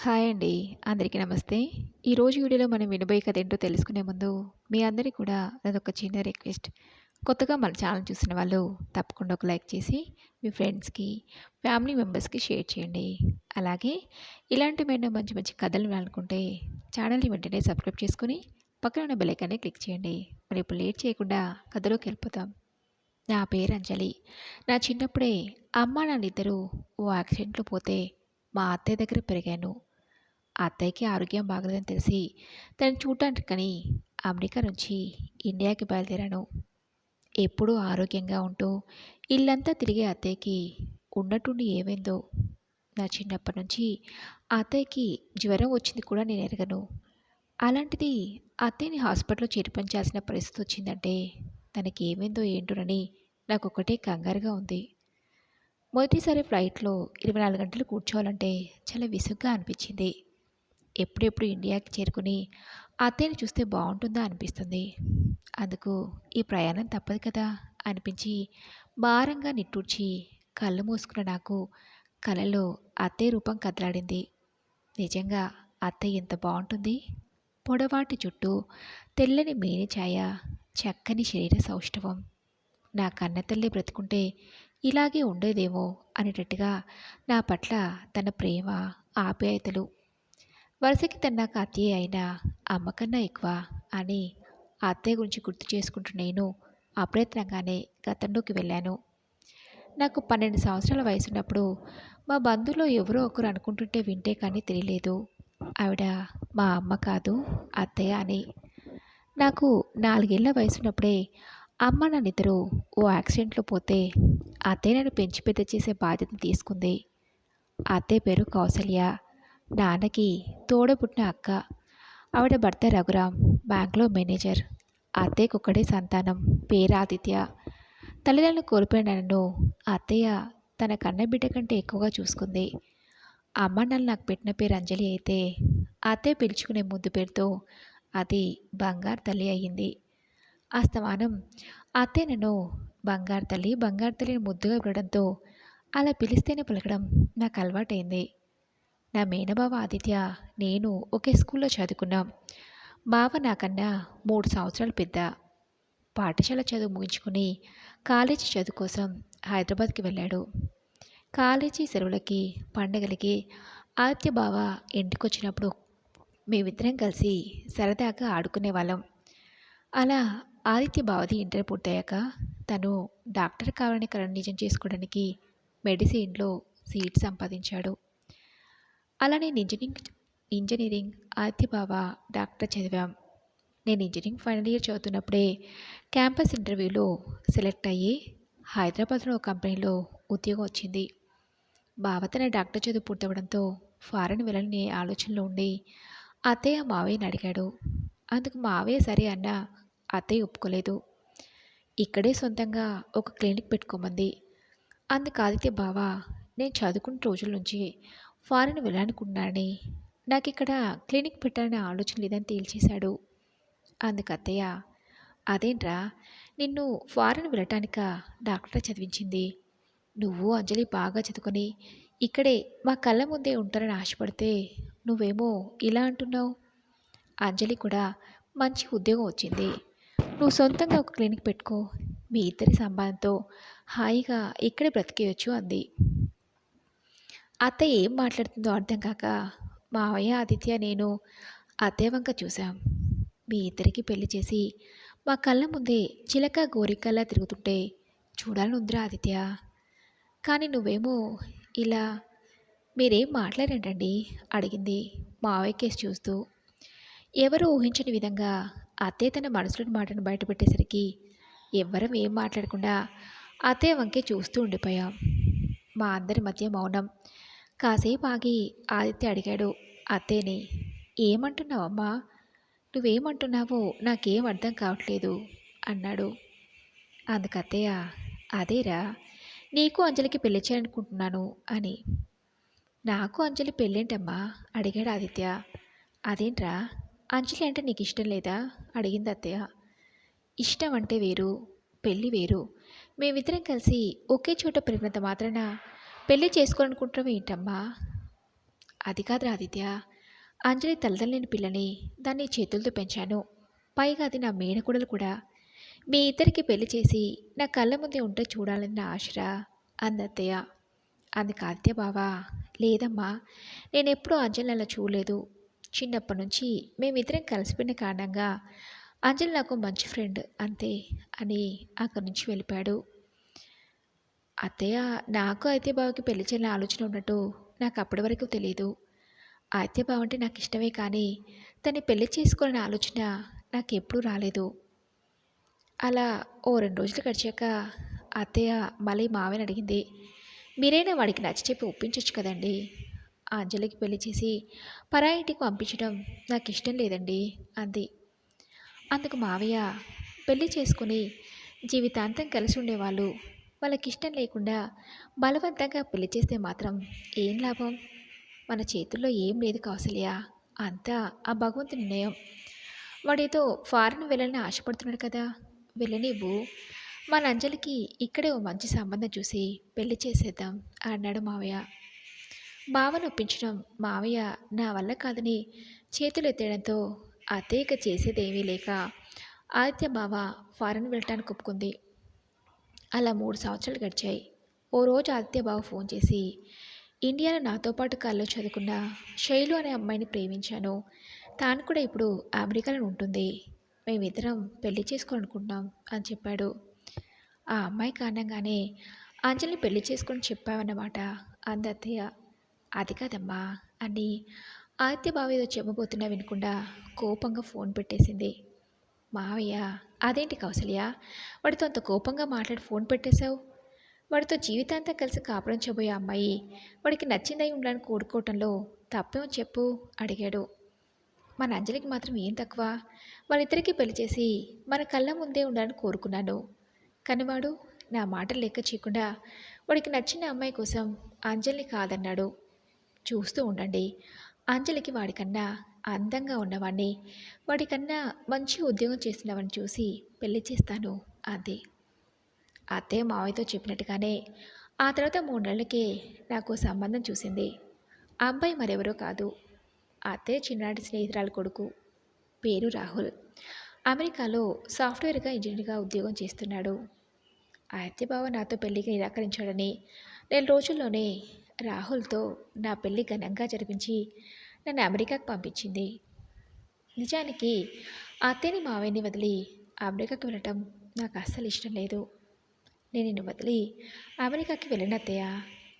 Hi అండి. అందరికీ నమస్తే. ఈరోజు వీడియోలో మనం వినబోయే కథ ఏంటో తెలుసుకునే ముందు, మీ అందరికీ కూడా అదొక చిన్న రిక్వెస్ట్. కొత్తగా మన ఛానల్ చూసిన వాళ్ళు తప్పకుండా ఒక లైక్ చేసి, మీ ఫ్రెండ్స్‌కి, ఫ్యామిలీ మెంబర్స్‌కి షేర్ చేయండి. అలాగే ఇలాంటి మేము మంచి మంచి కథలు వినాలనుకుంటే ఛానల్‌ని వెంటనే సబ్స్క్రైబ్ చేసుకుని పక్కన ఉన్న బెలైకాన్ని క్లిక్ చేయండి. మరి ఇప్పుడు లేట్ చేయకుండా కథలోకి వెళ్ళిపోతాం నా పేరు అంజలి. నా చిన్నప్పుడే అమ్మా, నాన్న ఓ యాక్సిడెంట్‌లో పోతే మా అత్తయ్య దగ్గర పెరిగాను. అత్తయ్యకి ఆరోగ్యం బాగలేదని తెలిసి తను చూడటానికని అమెరికా నుంచి ఇండియాకి బయలుదేరాను. ఎప్పుడూ ఆరోగ్యంగా ఉంటూ ఇల్లంతా తిరిగే అత్తయ్యకి ఉన్నట్టుండి ఏమైందో నా చిన్నప్పటి నుంచి అత్తయ్యకి జ్వరం వచ్చింది కూడా నేను ఎరగను. అలాంటిది అత్తయ్యని హాస్పిటల్‌లో చేర్పించాల్సిన పరిస్థితి వచ్చిందంటే తనకి ఏమైందో ఏంటోనని నాకు ఒకటే కంగారుగా ఉంది. మొదటిసారి ఫ్లైట్‌లో 24 గంటలు కూర్చోవాలంటే చాలా విసుగ్గా అనిపించింది. ఎప్పుడెప్పుడు ఇండియాకి చేరుకుని అత్తయ్యని చూస్తే బాగుంటుందా అనిపిస్తుంది. అందుకు ఈ ప్రయాణం తప్పదు కదా అనిపించి భారంగా నిట్టూర్చి కళ్ళు మూసుకున్న నాకు కలలో అత్తయ్య రూపం కదలాడింది. నిజంగా అత్తయ్య ఎంత బాగుంటుంది పొడవాటి చుట్టూ తెల్లని మేని ఛాయ చక్కని శరీర సౌష్ఠవం. నా కన్నతల్లి బ్రతుకుంటే ఇలాగే ఉండేదేమో అనేటట్టుగా నా పట్ల తన ప్రేమ, ఆప్యాయతలు. వరుసకి తను నాకు అయినా అమ్మకన్నా ఎక్కువ అని అత్తయ్య గురించి గుర్తు చేసుకుంటూ నేను అప్రయత్నంగానే గతంలోకి వెళ్ళాను. నాకు 12 సంవత్సరాల వయసున్నప్పుడు మా బంధువులో ఎవరో ఒకరు అనుకుంటుంటే వింటే కానీ తెలియలేదు. ఆవిడ మా అమ్మ కాదు అత్తయ్య అని. నాకు నాలుగేళ్ళ వయసున్నప్పుడే అమ్మ, నాన్నిద్దరూ ఓ యాక్సిడెంట్‌లో పోతే అత్తయ్య నన్ను పెంచి పెద్ద చేసే బాధ్యతను తీసుకుంది. అత్తయ్య పేరు కౌసల్య. నాన్నకి తోడబుట్టిన అక్క. ఆవిడ భర్త రఘురామ్ బ్యాంక్‌లో మేనేజర్. అత్తయ్యకొక్కడే సంతానం పేరు ఆదిత్య. తల్లిదండ్రులను కోల్పోయిన నన్ను అత్తయ్య తన కన్న బిడ్డ కంటే ఎక్కువగా చూసుకుంది. అమ్మానాన్నలు నాకు పెట్టిన పేరు అంజలి అయితే అత్తయ్య పిలుచుకునే ముద్దు పేరుతో అది బంగారు తల్లి అయ్యింది. అస్తమానం అత్తయ్య నన్ను బంగారు తల్లి, బంగారు తల్లిని ముద్దుగా పిలవడంతో అలా పిలిస్తేనే పలకడం నాకు అలవాటైంది. నా మేనబావ ఆదిత్య, నేను ఒకే స్కూల్‌లో చదువుకున్నాం. బావ నాకన్నా మూడు సంవత్సరాలు పెద్ద. పాఠశాల చదువు ముగించుకుని కాలేజీ చదువు కోసం హైదరాబాద్‌కి వెళ్ళాడు. కాలేజీ సెలవులకి, పండగలకి ఆదిత్య బావ ఇంటికి వచ్చినప్పుడు మేమిద్దరం కలిసి సరదాగా ఆడుకునే వాళ్ళం అలా ఆదిత్య బావది ఇంటర్ పూర్తయ్యాక తను డాక్టర్ కావాలని కరణ నిజం చేసుకోవడానికి మెడిసిన్‌లో సీట్ సంపాదించాడు. అలా నేను ఇంజనీరింగ్ ఇంజనీరింగ్ ఆదిత్య బావ డాక్టర్ చదివాం. నేను ఇంజనీరింగ్ ఫైనల్ ఇయర్ చదువుతున్నప్పుడే క్యాంపస్ ఇంటర్వ్యూలో సెలెక్ట్ అయ్యి హైదరాబాద్‌లో ఒక కంపెనీలో ఉద్యోగం వచ్చింది. బావ తన డాక్టర్ చదువు పూర్తవడంతో ఫారెన్ వెళ్ళని ఆలోచనలో ఉండి అత్తయ్య, మావయ్యని అడిగాడు. అందుకు మావయ్య సరే అన్నా అత్తయ్య ఒప్పుకోలేదు. ఇక్కడే సొంతంగా ఒక క్లినిక్ పెట్టుకోమంది. అందుకు ఆదిత్య బావ నేను చదువుకున్న రోజుల నుంచి ఫారెన్ నాకు ఇక్కడ క్లినిక్ పెట్టాలనే ఆలోచన లేదని తేల్చేశాడు. అందుకు అత్తయ్య అదేంట్రా నిన్ను ఫారెన్ వెళ్ళటానికా డాక్టర్ చదివించింది. నువ్వు అంజలి బాగా చదువుకొని ఇక్కడే మా కళ్ళ ముందే ఉంటారని ఆశపడితే నువ్వేమో ఇలా అంటున్నావు. అంజలి కూడా మంచి ఉద్యోగం వచ్చింది. నువ్వు సొంతంగా ఒక క్లినిక్ పెట్టుకో. మీ ఇద్దరి సంబంధంతో హాయిగా ఇక్కడే బ్రతికేయచ్చు అంది. అత్త ఏం మాట్లాడుతుందో అర్థం కాక మావయ్య, ఆదిత్య, నేను అత్తయ్య వంక చూశాం. మీ ఇద్దరికీ పెళ్ళి చేసి మా కళ్ళ ముందే చిలక, గోరికల్లా తిరుగుతుంటే చూడాలని ఉందిరా ఆదిత్య. కానీ నువ్వేమో ఇలా మీరేం మాట్లాడారేంటండి అడిగింది మావయ్య కేసు చూస్తూ. ఎవరు ఊహించని విధంగా అత్తయ్య తన మనసులోని మాటను బయటపెట్టేసరికి ఎవ్వరం ఏం మాట్లాడకుండా అత్తయ్య వంకే చూస్తూ ఉండిపోయాం. మా అందరి మధ్య మౌనం. కాసేపు ఆగి ఆదిత్య అడిగాడు అత్తేని ఏమంటున్నావమ్మా? నువ్వేమంటున్నావో నాకేం అర్థం కావట్లేదు అన్నాడు. అందుకత్తయ్య అదేరా నీకు అంజలికి పెళ్ళి చేయాలనుకుంటున్నాను అని. నాకు అంజలి పెళ్ళేంటమ్మా అడిగాడు ఆదిత్య. అదేంట్రా అంజలి అంటే నీకు ఇష్టం లేదా అడిగింది అత్తయ్య. ఇష్టం అంటే వేరు, పెళ్ళి వేరు. మేమిద్దరం కలిసి ఒకే చోట పెరిగినంత మాత్రాన పెళ్ళి చేసుకోవాలనుకుంటున్నావు ఏంటమ్మా? అది కాదురా ఆదిత్య. అంజలి తలదల్లిని పిల్లని దాన్ని చేతులతో పెంచాను. పైగా అది నా మేనకూడలు కూడా. మీ ఇద్దరికి పెళ్ళి చేసి నా కళ్ళ ముందే ఉంటే చూడాలన్న ఆశరా అందత్తయ్య అందుకు ఆదిత్య బావా లేదమ్మా. నేను ఎప్పుడూ అంజలి అలా చూడలేదు. చిన్నప్పటి నుంచి మేమిద్దరం కలిసిపోయిన కారణంగా అంజలి నాకు మంచి ఫ్రెండ్ అంతే అని అక్కడి నుంచి వెళ్ళిపోయాడు. అత్తయ్య నాకు అయితే బావకి పెళ్ళి చేయాలని ఆలోచన ఉన్నట్టు నాకు అప్పటి వరకు తెలియదు అయితే బావ అంటే నాకు ఇష్టమే కానీ తను పెళ్ళి చేసుకోవాలనే ఆలోచన నాకు ఎప్పుడూ రాలేదు. అలా ఓ రెండు రోజులు గడిచాక అత్తయ్య మళ్ళీ మావని అడిగింది మీరైనా వాడికి నచ్చి చెప్పి ఒప్పించవచ్చు కదండి? అంజలికి పెళ్ళి చేసి పరాయి ఇంటికి పంపించడం నాకు ఇష్టం లేదండి అంది. అందుకు మావయ్య పెళ్ళి చేసుకుని జీవితాంతం కలిసి ఉండేవాళ్ళు వాళ్ళకి ఇష్టం లేకుండా బలవంతంగా పెళ్ళి చేస్తే మాత్రం ఏం లాభం? మన చేతుల్లో ఏం లేదు కౌసల్య. అంతా ఆ భగవంతు నిర్ణయం. వాడేదో ఫారెన్ వెళ్ళాలని ఆశపడుతున్నాడు కదా. వెళ్ళనివ్వు. మన అంజలికి ఇక్కడే ఓ మంచి సంబంధం చూసి పెళ్ళి చేసేద్దాం అన్నాడు మావయ్య. బావను ఒప్పించడం మావయ్య నా వల్ల కాదని చేతులు ఎత్తేయడంతో అత్తయ్యక చేసేదేమీ లేక ఆదిత్య బావ ఫారెన్ వెళ్ళటానికి ఒప్పుకుంది. అలా మూడు సంవత్సరాలు గడిచాయి. ఓ రోజు ఆదిత్య బావ ఫోన్ చేసి ఇండియాలో నాతో పాటు కాల్లో చదువుకున్న శైలు అనే అమ్మాయిని ప్రేమించాను. తాను కూడా ఇప్పుడు అమెరికాలో ఉంటుంది. మేమిద్దరం పెళ్ళి చేసుకోవాలనుకుంటున్నాం అని చెప్పాడు. ఆ అమ్మాయి కారణంగానే అంజలిని పెళ్ళి చేసుకొని చెప్పావన్నమాట అంది అత్తయ్య. అది కాదమ్మా అని ఆదిత్య బావ ఏదో చెప్పబోతున్నా వినకుండా కోపంగా ఫోన్ పెట్టేసింది. మావయ్య అదేంటి కౌసల్య? వాడితో అంత కోపంగా మాట్లాడి ఫోన్ పెట్టేశావు? వాడితో జీవితాంతం కలిసి కాపురం చేయబోయే అమ్మాయి వాడికి నచ్చిందై ఉండాలని కోరుకోవటంలో తప్పేమో చెప్పు? అడిగాడు. మన అంజలికి మాత్రం ఏం తక్కువ? వాళ్ళిద్దరికీ పెళ్ళి చేసి మన కళ్ళ ముందే ఉండాలని కోరుకున్నాను. కానీ వాడు నా మాటలు లెక్క చేయకుండా వాడికి నచ్చిన అమ్మాయి కోసం అంజలిని కాదన్నాడు. చూస్తూ ఉండండి అంజలికి వాడికన్నా అందంగా ఉన్నవాడిని వాడికన్నా మంచి ఉద్యోగం చేస్తున్నవాడిని చూసి పెళ్ళి చేస్తాను అంది. అత్తయ్య మావయ్యతో చెప్పినట్టుగానే ఆ తర్వాత మూడు నెలలకే నాకు సంబంధం చూసింది. ఆ అబ్బాయి మరెవరో కాదు. అత్తయ్య చిన్ననాటి స్నేహితురాలు కొడుకు. పేరు రాహుల్. అమెరికాలో సాఫ్ట్వేర్గా ఇంజనీర్గా ఉద్యోగం చేస్తున్నాడు. అత్తయ్య బావ నాతో పెళ్ళికి నిరాకరించాడని నెల రోజుల్లోనే రాహుల్తో నా పెళ్ళి ఘనంగా జరిపించి నన్ను అమెరికాకు పంపించింది. నిజానికి అత్తయ్యని మావయ్యని వదిలి అమెరికాకి వెళ్ళటం నాకు అస్సలు ఇష్టం లేదు. నేను నిన్ను వదిలి అమెరికాకి వెళ్ళినత్తయ్య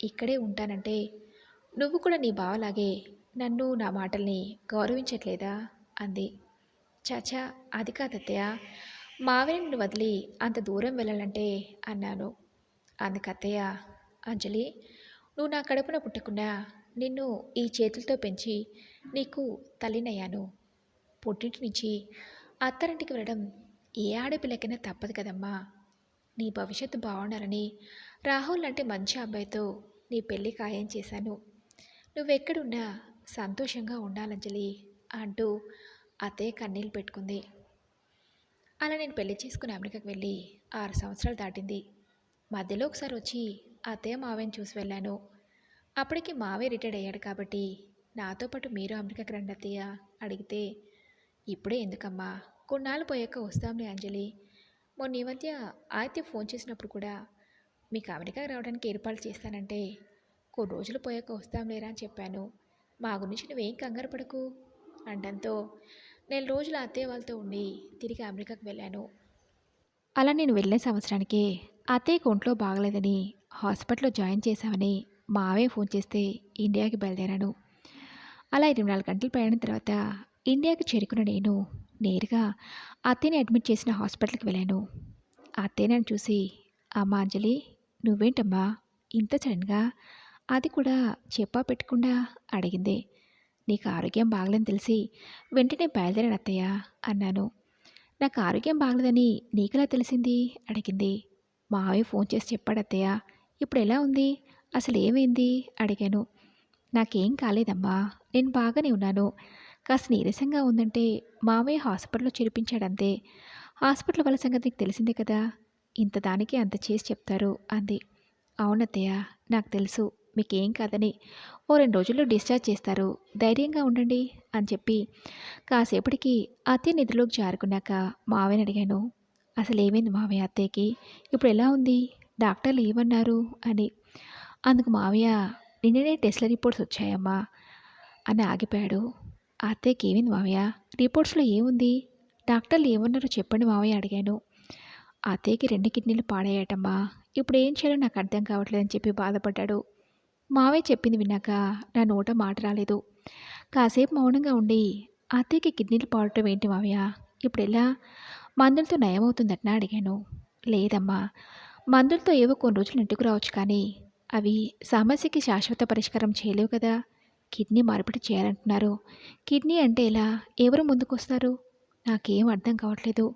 ఇక్కడే ఉంటానంటే నువ్వు కూడా నీ బావలాగే నన్ను నా మాటల్ని గౌరవించట్లేదా? అంది. చాచా అది కాదత్తయ్య మావయ్య నిన్ను వదిలి అంత దూరం వెళ్ళాలంటే అన్నాను. అందుకత్తయ్య అంజలి నువ్వు నా కడుపున పుట్టకుండా నిన్ను ఈ చేతులతో పెంచి నీకు తల్లినయ్యాను. పుట్టింటి నుంచి అత్తారింటికి వెళ్ళడం ఏ ఆడపిల్లకైనా తప్పదు కదమ్మా. నీ భవిష్యత్తు బాగుండాలని రాహుల్ అంటే మంచి అబ్బాయితో నీ పెళ్ళి ఖాయం చేశాను. నువ్వెక్కడున్నా సంతోషంగా ఉండాలంజలి అంటూ అత్తయ్య కన్నీళ్ళు పెట్టుకుంది. అలా నేను పెళ్ళి చేసుకుని అమెరికాకి వెళ్ళి ఆరు సంవత్సరాలు దాటింది. మధ్యలో ఒకసారి వచ్చి అత్తయ్య మావయ్యని చూసి వెళ్ళాను. అప్పటికి మావే రిటైర్డ్ అయ్యాడు కాబట్టి నాతో పాటు మీరు అమెరికాకి రండి అత్తయ్య అడిగితే ఇప్పుడే ఎందుకమ్మా? కొన్నాళ్ళు పోయాక వస్తాంలే అంజలి. మొన్న ఈ మధ్య ఆదిత్య ఫోన్ చేసినప్పుడు కూడా మీకు అమెరికాకి రావడానికి ఏర్పాట్లు చేస్తానంటే కొన్ని రోజులు పోయాక వస్తాంలేరా అని చెప్పాను. మా గురించి నువ్వేం కంగారు పడకు అనడంతో నెల రోజులు అత్తయ్య వాళ్ళతో ఉండి తిరిగి అమెరికాకు వెళ్ళాను. అలా నేను వెళ్ళే సంవత్సరానికి అత్తయ్యకు ఒంట్లో బాగలేదని హాస్పిటల్లో జాయిన్ చేశామని మావే ఫోన్ చేస్తే ఇండియాకి బయలుదేరాను అలా ఇరవై నాలుగు గంటలు ప్రయాణం తర్వాత ఇండియాకి చేరుకున్న నేను నేరుగా అత్తేని అడ్మిట్ చేసిన హాస్పిటల్కి వెళ్ళాను. అత్తే నన్ను చూసి అమ్మ అంజలి నువ్వేంటమ్మా? ఇంత సడన్గా? అది కూడా చెప్పా పెట్టకుండా? అడిగింది. నీకు ఆరోగ్యం బాగలేదని తెలిసి వెంటనే బయలుదేరాను అత్తయ్య అన్నాను. నాకు ఆరోగ్యం బాగలేదని నీకులా తెలిసింది? అడిగింది. మావే ఫోన్ చేసి చెప్పాడు అత్తయ్య. ఇప్పుడు ఎలా ఉంది? అసలు ఏమైంది? అడిగాను. నాకేం కాలేదమ్మా. నేను బాగానే ఉన్నాను. కాస్త నీరసంగా ఉందంటే మామయ్య హాస్పిటల్లో చేర్పించాడంతే. హాస్పిటల్ వాళ్ళ సంగతి నీకు తెలిసిందే కదా? ఇంత దానికి అంత చేసి చెప్తారు అంది. అవునత్తయ్య నాకు తెలుసు. మీకేం కాదని. ఓ రెండు రోజుల్లో డిశ్చార్జ్ చేస్తారు. ధైర్యంగా ఉండండి అని చెప్పి కాసేపటికి అత్తయ్య నిధులోకి జారుకున్నాక మావయ్యని అడిగాను. అసలు ఏమైంది మావయ్య అత్తయ్యకి? ఇప్పుడు ఎలా ఉంది? డాక్టర్లు ఏమన్నారు? అని. అందుకు మావయ్య నిన్ననే టెస్ట్ల రిపోర్ట్స్ వచ్చాయమ్మా అని ఆగిపోయాడు. అత్తయ్యకి ఏమైంది మావయ్య? రిపోర్ట్స్లో ఏముంది? డాక్టర్లు ఏమన్నారో చెప్పండి మావయ్య అడిగాను. అత్తయ్యకి రెండు కిడ్నీలు పాడయ్యాటమ్మా ఇప్పుడు ఏం చేయాలో నాకు అర్థం కావట్లేదని చెప్పి బాధపడ్డాడు. మావయ్య చెప్పింది విన్నాక నా నోట మాట రాలేదు. కాసేపు మౌనంగా ఉండి అత్తయ్యకి కిడ్నీలు పాడటం ఏంటి మావయ్య? ఇప్పుడు ఎలా? మందులతో నయమవుతుందట్నా అడిగాను. లేదమ్మా. మందులతో ఏవో కొన్ని రోజులు ఇంటికి రావచ్చు కానీ అవి సమస్యకి శాశ్వత పరిష్కారం చేయలేవు కదా. కిడ్నీ మార్పిడి చేయాలంటున్నారు. కిడ్నీ అంటే ఎలా? ఎవరు ముందుకొస్తారు? నాకేం అర్థం కావట్లేదు.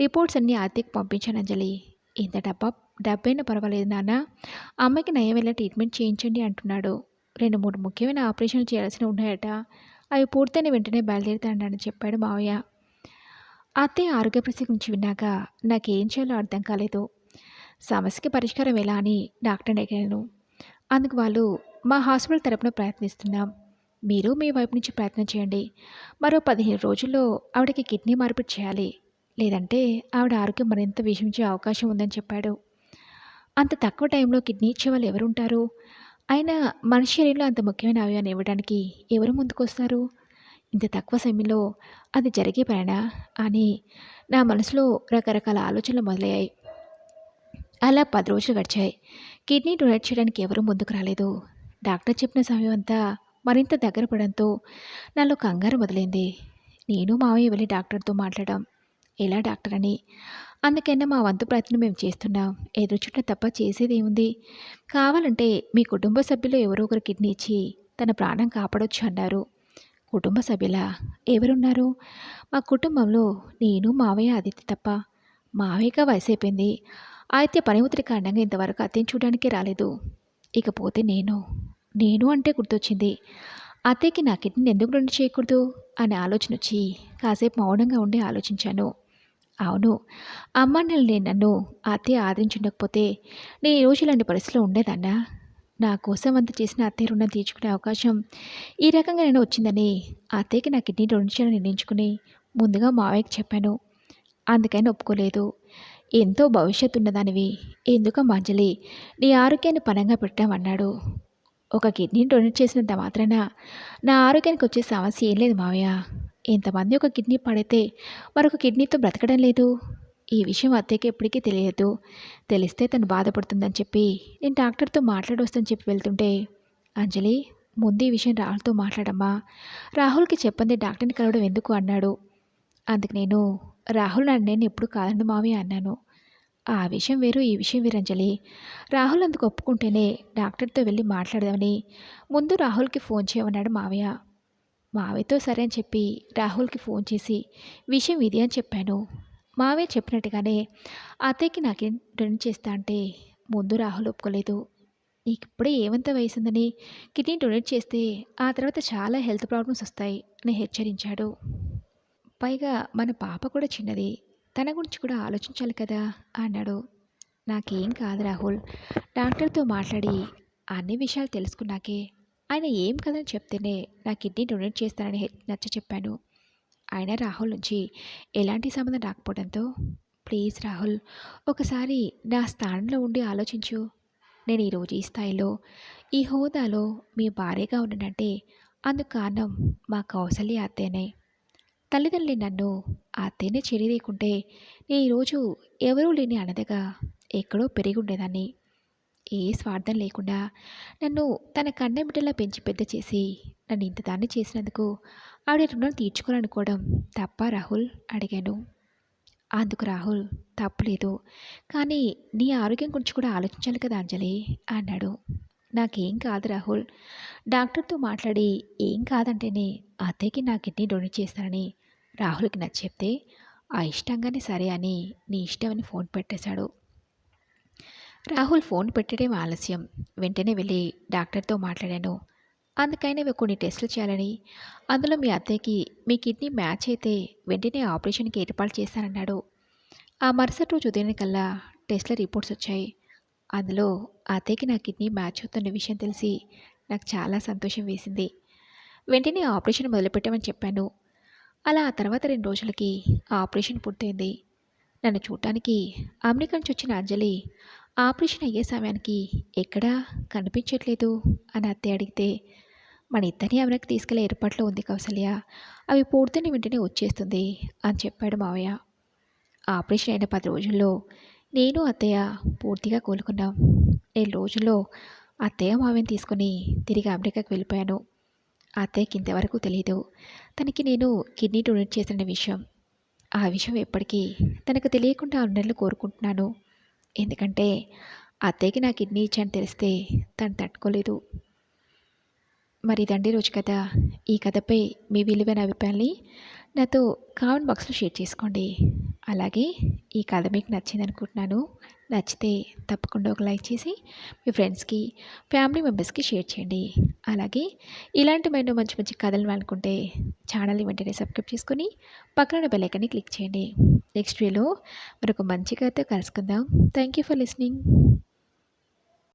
రిపోర్ట్స్ అన్నీ ఆర్తికి పంపించాను అంజలి. ఇంత డబ్బా డబ్బైనా పర్వాలేదు నాన్న. అమ్మకి నయం వెళ్ళే ట్రీట్మెంట్ చేయించండి అంటున్నాడు. రెండు మూడు ముఖ్యమైన ఆపరేషన్లు చేయాల్సి ఉన్నాయట. అవి పూర్తయిన వెంటనే బయలుదేరుతానని చెప్పాడు మావయ్య. అత్తయ్య ఆరోగ్య పరిస్థితి గురించి విన్నాక నాకేం చేయాలో అర్థం కాలేదు. సమస్యకి పరిష్కారం ఎలా అని డాక్టర్ని అడిగాను. అందుకు వాళ్ళు మా హాస్పిటల్ తరపున ప్రయత్నిస్తున్నాం. మీరు మీ వైపు నుంచి ప్రయత్నం చేయండి. మరో పదిహేను రోజుల్లో ఆవిడకి కిడ్నీ మార్పిడి చేయాలి. లేదంటే ఆవిడ ఆరోగ్యం మరింత విషమించే అవకాశం ఉందని చెప్పాడు. అంత తక్కువ టైంలో కిడ్నీ ఇచ్చే వాళ్ళు ఎవరుంటారు? అయినా మనిషి శరీరంలో అంత ముఖ్యమైన అవయాన్ని ఇవ్వడానికి ఎవరు ముందుకొస్తారు? ఇంత తక్కువ సమయంలో అది జరిగే పైన అని నా మనసులో రకరకాల ఆలోచనలు మొదలయ్యాయి. అలా పది రోజులు గడిచాయి. కిడ్నీ డొనేట్ చేయడానికి ఎవరూ ముందుకు రాలేదు. డాక్టర్ చెప్పిన సమయం అంతా మరింత దగ్గర పడంతో నాలో కంగారు మొదలైంది. నేను మావయ్య వెళ్ళి డాక్టర్తో మాట్లాడాం. ఎలా డాక్టర్ అని? అందుకైనా మా వంతు ప్రయత్నం మేము చేస్తున్నాం. ఎదురు చుట్ట తప్ప చేసేది ఏముంది? కావాలంటే మీ కుటుంబ సభ్యులు ఎవరో ఒకరు కిడ్నీ ఇచ్చి తన ప్రాణం కాపాడొచ్చు అన్నారు. కుటుంబ సభ్యుల? ఎవరున్నారు? మా కుటుంబంలో నేను మావయ్య ఆదిత్య తప్ప మావయ్యగా వయసు అయిపోయింది అయితే పని ఒత్తిడి కారణంగా ఇంతవరకు అత్తయ్య చూడడానికి రాలేదు. ఇకపోతే నేను నేను అంటే గుర్తొచ్చింది అత్తయ్యకి నా కిడ్నీని ఎందుకు రెండు చేయకూడదు? అనే ఆలోచన వచ్చి కాసేపు మౌనంగా ఉండి ఆలోచించాను. అవును అమ్మ నేను నన్ను అత్తయ్య ఆదరించుండకపోతే నేను ఈ రోజు ఇలాంటి పరిస్థితిలో ఉండేదన్నా? నా కోసం అంత చేసిన అత్తయ్య రుణం తీర్చుకునే అవకాశం ఈ రకంగా నేను వచ్చిందని అత్తయ్యకి నా కిడ్నీ డొనేషన్ నిర్ణయించుకుని ముందుగా మావయ్యకి చెప్పాను. అందుకని ఒప్పుకోలేదు. ఎంతో భవిష్యత్తు ఉన్నదానివి ఎందుకమ్మా అంజలి నీ ఆరోగ్యాన్ని పనంగా పెట్టామన్నాడు. ఒక కిడ్నీని డొనేట్ చేసినంత మాత్రాన నా ఆరోగ్యానికి వచ్చే సమస్య ఏం లేదు మావయ్య. ఎంతమంది ఒక కిడ్నీ పడితే మరొక కిడ్నీతో బ్రతకడం లేదు. ఈ విషయం అత్తయ్యకి ఎప్పటికీ తెలియదు. తెలిస్తే తను బాధపడుతుందని చెప్పి నేను డాక్టర్తో మాట్లాడొస్తాను చెప్పి వెళ్తుంటే అంజలి ముందు ఈ విషయం రాహుల్తో మాట్లాడమ్మా. రాహుల్కి చెప్పండి డాక్టర్ని కలవడం ఎందుకు అన్నాడు. అందుకు నేను రాహుల్ నన్ను నేను ఎప్పుడు కాదండి మావయ్య అన్నాను. ఆ విషయం వేరు ఈ విషయం వేరు అంజలి. రాహుల్ అందుకు ఒప్పుకుంటేనే డాక్టర్తో వెళ్ళి మాట్లాడదామని ముందు రాహుల్కి ఫోన్ చేయమన్నాడు మావయ్య. మావయ్యతో సరే అని చెప్పి రాహుల్కి ఫోన్ చేసి విషయం ఇది అని చెప్పాను. మావయ్య చెప్పినట్టుగానే అత్తయ్యకి నాకేం డొనేట్ చేస్తా అంటే ముందు రాహుల్ ఒప్పుకోలేదు. నీకు ఇప్పుడే ఏమంత వయసుందని కిడ్నీ డొనేట్ చేస్తే ఆ తర్వాత చాలా హెల్త్ ప్రాబ్లమ్స్ వస్తాయి అని హెచ్చరించాడు. పైగా మన పాప కూడా చిన్నది. తన గురించి కూడా ఆలోచించాలి కదా? అన్నాడు. నాకేం కాదు రాహుల్. డాక్టర్తో మాట్లాడి అన్ని విషయాలు తెలుసుకున్నాకే. ఆయన ఏం కదని చెప్తేనే నా కిడ్నీ డొనేట్ చేస్తానని నచ్చ చెప్పాను. ఆయన రాహుల్ నుంచి ఎలాంటి సంబంధం రాకపోవడంతో ప్లీజ్ రాహుల్ ఒకసారి నా స్థానంలో ఉండి ఆలోచించు. నేను ఈరోజు ఈ స్థాయిలో ఈ హోదాలో మీ భార్యగా ఉండనంటే అందుకు కారణం మా కౌసల్య అత్తేనే తల్లిదండ్రులు నన్ను ఆ తేనె చెరిదీకుంటే నేను ఈరోజు ఎవరూ లేని అనదగా ఎక్కడో పెరిగి ఉండేదాన్ని. ఏ స్వార్థం లేకుండా నన్ను తన కన్న బిడ్డలా పెంచి పెద్ద చేసి నన్ను ఇంత దాన్ని చేసినందుకు ఆవిడ రుణం తీర్చుకోవాలనుకోవడం తప్ప రాహుల్ అడిగాను. అందుకు రాహుల్ తప్పులేదు కానీ నీ ఆరోగ్యం గురించి కూడా ఆలోచించాలి కదా అంజలి అన్నాడు. నాకేం కాదు రాహుల్. డాక్టర్తో మాట్లాడి ఏం కాదంటేనే అత్తయ్యకి నా కిడ్నీ డొనేట్ చేస్తానని రాహుల్కి నచ్చి చెప్తే ఆ ఇష్టంగానే సరే అని నీ ఇష్టమని ఫోన్ పెట్టేశాడు. రాహుల్ ఫోన్ పెట్టడం ఆలస్యం. వెంటనే వెళ్ళి డాక్టర్తో మాట్లాడాను. అందుకైనా కొన్ని టెస్టులు చేయాలని. అందులో మీ అత్తయ్యకి మీ కిడ్నీ మ్యాచ్ అయితే వెంటనే ఆపరేషన్కి ఏర్పాటు చేస్తానన్నాడు. ఆ మరుసటి రోజు ఉదయానికల్లా టెస్ట్ల రిపోర్ట్స్ వచ్చాయి. అందులో అత్తయ్యకి నా కిడ్నీ మ్యాచ్ అవుతున్న విషయం తెలిసి నాకు చాలా సంతోషం వేసింది. వెంటనే ఆపరేషన్ మొదలుపెట్టామని చెప్పాను. అలా ఆ తర్వాత రెండు రోజులకి ఆ ఆపరేషన్ పూర్తయింది. నన్ను చూడటానికి అమెరికా నుంచి వచ్చిన అంజలి ఆపరేషన్ అయ్యే సమయానికి ఎక్కడా కనిపించట్లేదు? అని అత్తయ్య అడిగితే మన ఇద్దరిని అమెరికా తీసుకెళ్ళే ఏర్పాట్లో ఉంది కౌసల్య. అవి పూర్తయిన వెంటనే వచ్చేస్తుంది అని చెప్పాడు మావయ్య. ఆపరేషన్ అయిన పది రోజుల్లో నేను అత్తయ్య పూర్తిగా కోలుకున్నాం. నేను రోజుల్లో అత్తయ్య మావయ్యని తీసుకొని తిరిగి అమెరికాకి వెళ్ళిపోయాను. అత్తయ్యకి ఇంతవరకు తెలియదు తనకి నేను కిడ్నీ డొనేట్ చేసిన విషయం. ఆ విషయం ఎప్పటికీ తనకు తెలియకుండా ఉండాలని కోరుకుంటున్నాను. ఎందుకంటే అత్తయ్యకి నా కిడ్నీ ఇచ్చాను తెలిస్తే తను తట్టుకోలేదు. మరి దండి రోజు కథ. ఈ కథపై మీ విలువైన అభిప్రాయాన్ని నాతో కామెంట్ బాక్స్లో షేర్ చేసుకోండి. అలాగే ఈ కథ మీకు నచ్చింది అనుకుంటున్నాను నచ్చితే తప్పకుండా ఒక లైక్ చేసి మీ ఫ్రెండ్స్కి ఫ్యామిలీ మెంబర్స్కి షేర్ చేయండి. అలాగే ఇలాంటి మరెన్నో మంచి మంచి కథలు అనుకుంటే ఛానల్ని వెంటనే సబ్స్క్రైబ్ చేసుకొని పక్కన బెల్లైకన్ని క్లిక్ చేయండి. నెక్స్ట్ వీలో మరొక మంచి కథతో కలుసుకుందాం. Thank you for listening.